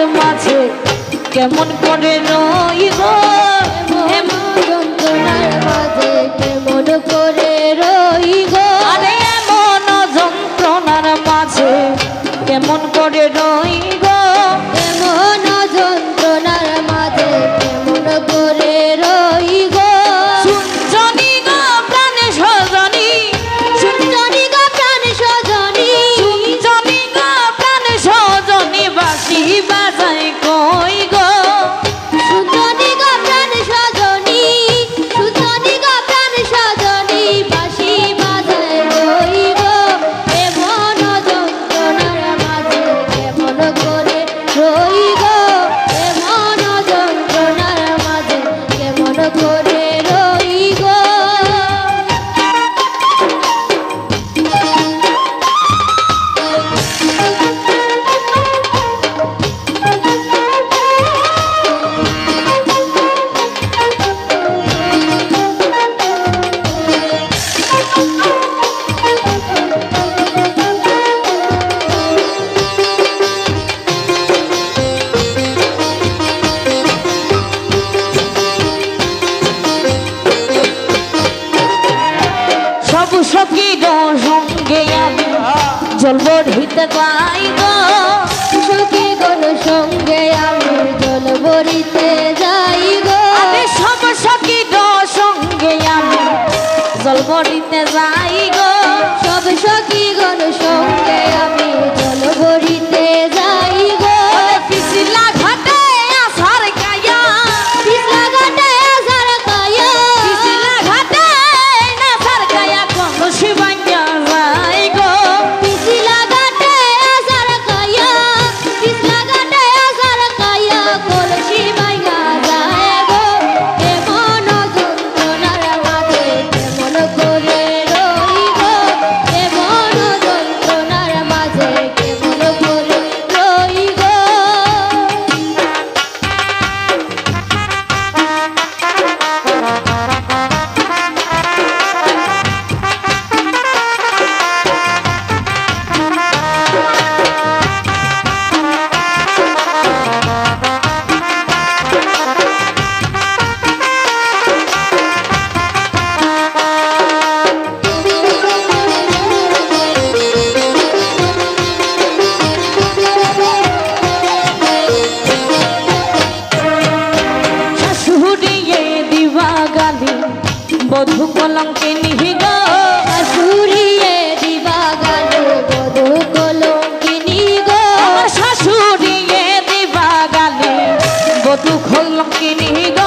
তোমার মাঝে কেমন করে রইব? তোমার মাঝে করে যন্ত্রণার কেমন করে রইব? সখী গো আমি জলবরিত গাই গো সখী গো আমি জলবরিতে যাই গো আমি সব সখী গো সঙ্গে আমি জলবরিতে যাই গো সব সখী গো সঙ্গে আমি জলবরিতে বধু কলঙ্কে নিহিগ শাশুড়িয়ে দিবা গাল। বধু কলঙ্কে নিগ শাশুড়িয়ে দিবা গালে বধু কলঙ্কে নিহিগ